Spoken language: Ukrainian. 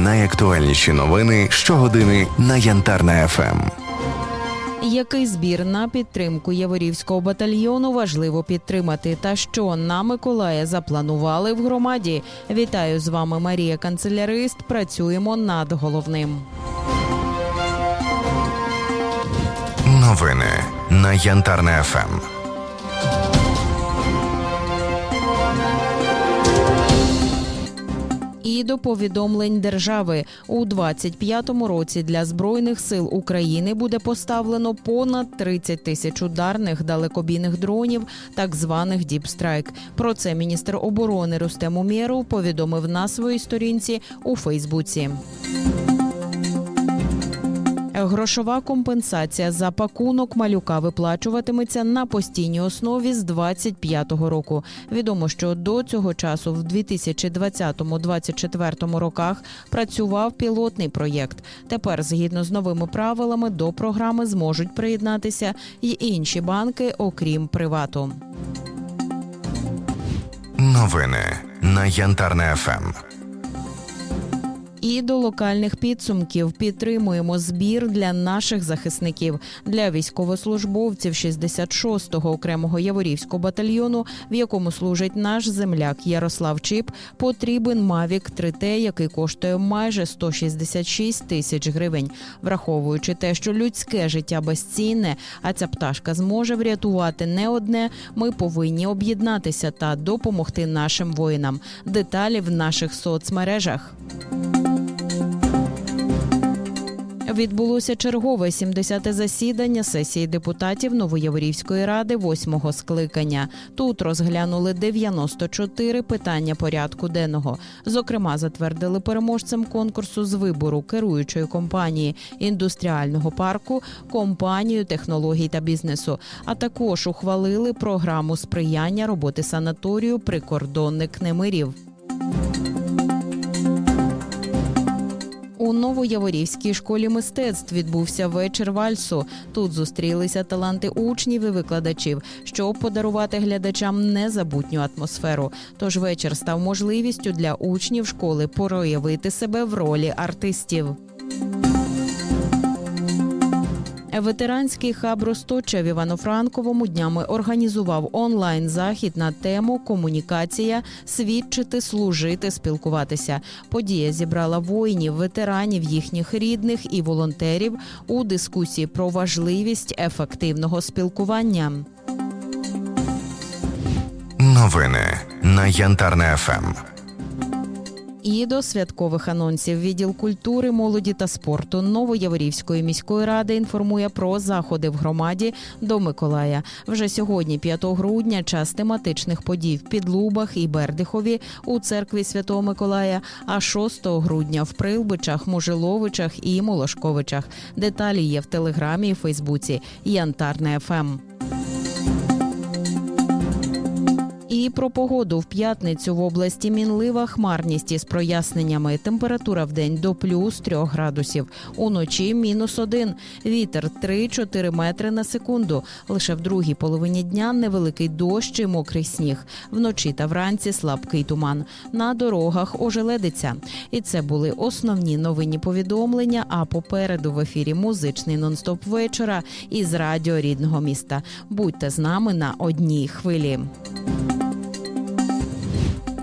Найактуальніші новини щогодини на Янтарна ФМ. Який збір на підтримку Яворівського батальйону важливо підтримати? Та що на Миколая запланували в громаді? Вітаю з вами Марія Канцелярист. Працюємо над головним. Новини на Янтарна ФМ. І до повідомлень держави у 25-му році для збройних сил України буде поставлено понад 30 тисяч ударних далекобійних дронів, так званих Діпстрайк. Про це міністр оборони Рустем Умєров повідомив на своїй сторінці у Фейсбуці. Грошова компенсація за пакунок малюка виплачуватиметься на постійній основі з 25-го року. Відомо, що до цього часу, в 2020-2024 роках, працював пілотний проєкт. Тепер, згідно з новими правилами, до програми зможуть приєднатися й інші банки, окрім привату. Новини на Янтарна ФМ. І до локальних підсумків підтримуємо збір для наших захисників для військовослужбовців 66-го окремого Яворівського батальйону, в якому служить наш земляк Ярослав Чіп. Потрібен Мавік 3Т, який коштує майже 166 тисяч гривень, враховуючи те, що людське життя безцінне, а ця пташка зможе врятувати не одне. Ми повинні об'єднатися та допомогти нашим воїнам. Деталі в наших соцмережах. Відбулося чергове 70-те засідання сесії депутатів Новояворівської ради восьмого скликання. Тут розглянули 94 питання порядку денного. Зокрема, затвердили переможцем конкурсу з вибору керуючої компанії індустріального парку, компанію технологій та бізнесу. А також ухвалили програму сприяння роботи санаторію прикордонник Немирів. У Новояворівській школі мистецтв відбувся вечір вальсу. Тут зустрілися таланти учнів і викладачів, щоб подарувати глядачам незабутню атмосферу. Тож вечір став можливістю для учнів школи проявити себе в ролі артистів. Ветеранський хаб Росточа в Івано-Франковому днями організував онлайн захід на тему Комунікація, свідчити, служити, спілкуватися. Подія зібрала воїнів, ветеранів, їхніх рідних і волонтерів у дискусії про важливість ефективного спілкування. Новини на Янтарна ФМ. І до святкових анонсів відділ культури, молоді та спорту Новояворівської міської ради інформує про заходи в громаді до Миколая. Вже сьогодні, 5 грудня, час тематичних подій в Підлубах і Бердихові у церкві Святого Миколая. А 6 грудня в Прилбичах, Мужиловичах і Молошковичах. Деталі є в телеграмі і Фейсбуці. Янтарне Ем». ФМ. Про погоду в п'ятницю в області мінлива хмарність із проясненнями. Температура в день до плюс 3 градусів. Уночі мінус 1. Вітер 3-4 метри на секунду. Лише в другій половині дня невеликий дощ і мокрий сніг. Вночі та вранці слабкий туман. На дорогах ожеледиться. І це були основні новинні повідомлення. А попереду в ефірі музичний нон-стоп вечора із радіо рідного міста. Будьте з нами на одній хвилі.